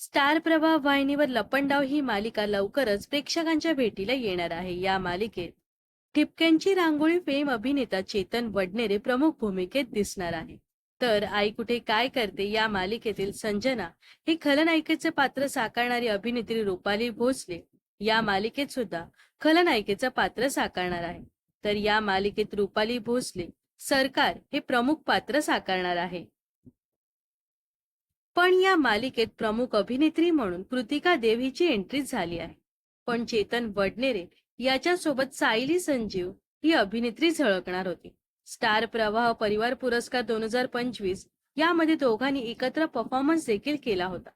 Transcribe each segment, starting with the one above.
Star प्रभा वाहिनीवर लपंडाव ही मालिका लवकरच प्रेक्षकांच्या भेटीला येणार आहे. या मालिकेत ठिपक्यांची रांगोळी फेम अभिनेता चेतन वडनेरे प्रमुख भूमिकेत दिसणार आहे. तर आई कुठे काय करते या मालिकेतील संजना हे खलनायिकेचे पात्र साकारणारी अभिनेत्री रुपाली भोसले या मालिकेत सुद्धा खलनायिकेचं पात्र साकारणार आहे. तर या मालिकेत रुपाली भोसले सरकार हे प्रमुख पात्र साकारणार आहे. पण या मालिकेत प्रमुख अभिनेत्री म्हणून कृतिका देव हिची एंट्री झाली आहे. पण चेतन वडनेरे याच्यासोबत सायली संजीव ही अभिनेत्री झळकणार होती. स्टार प्रवाह परिवार पुरस्कार दोन हजार पंचवीस यामध्ये दोघांनी एकत्र परफॉर्मन्स देखील केला होता.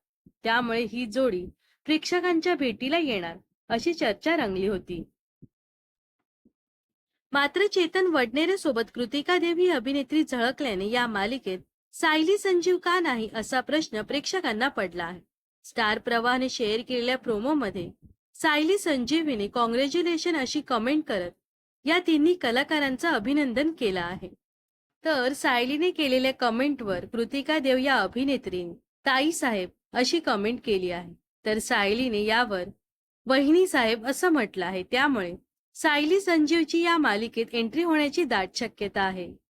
त्यामुळे ही जोडी प्रेक्षकांच्या भेटीला येणार अशी चर्चा रंगली होती. मात्र चेतन वडनेरे सोबत कृतिका देव ही अभिनेत्री झळकल्याने या मालिकेत सायली संजीव का नाही असा प्रश्न प्रेक्षकांना पडला आहे. स्टार प्रवाहने शेअर केलेल्या प्रोमोमध्ये सायली संजीवीने कॉंग्रॅच्युलेशन अशी कमेंट करत या तिन्ही कलाकारांचं अभिनंदन केलं आहे. तर सायलीने केलेल्या कमेंटवर कृतिका देव या अभिनेत्रीने ताई साहेब अशी कमेंट केली आहे. तर सायलीने यावर वहिनी साहेब असं म्हटलं आहे. त्यामुळे सायली संजीवची या मालिकेत एंट्री होण्याची दाट शक्यता आहे.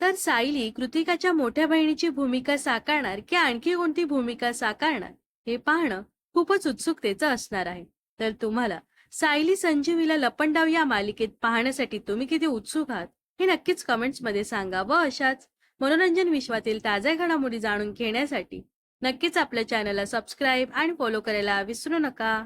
तर सायली कृतिकाच्या मोठ्या बहिणीची भूमिका साकारणार की आणखी कोणती भूमिका साकारणार हे पाहणं खूपच उत्सुकतेचं असणार आहे. तर तुम्हाला सायली संजीवीला लपंडाव या मालिकेत पाहण्यासाठी तुम्ही किती उत्सुक आहात हे नक्कीच कमेंट्समध्ये सांगा व अशाच मनोरंजन विश्वातील ताज्या घडामोडी जाणून घेण्यासाठी नक्कीच आपल्या चॅनलला सबस्क्राईब आणि फॉलो करायला विसरू नका.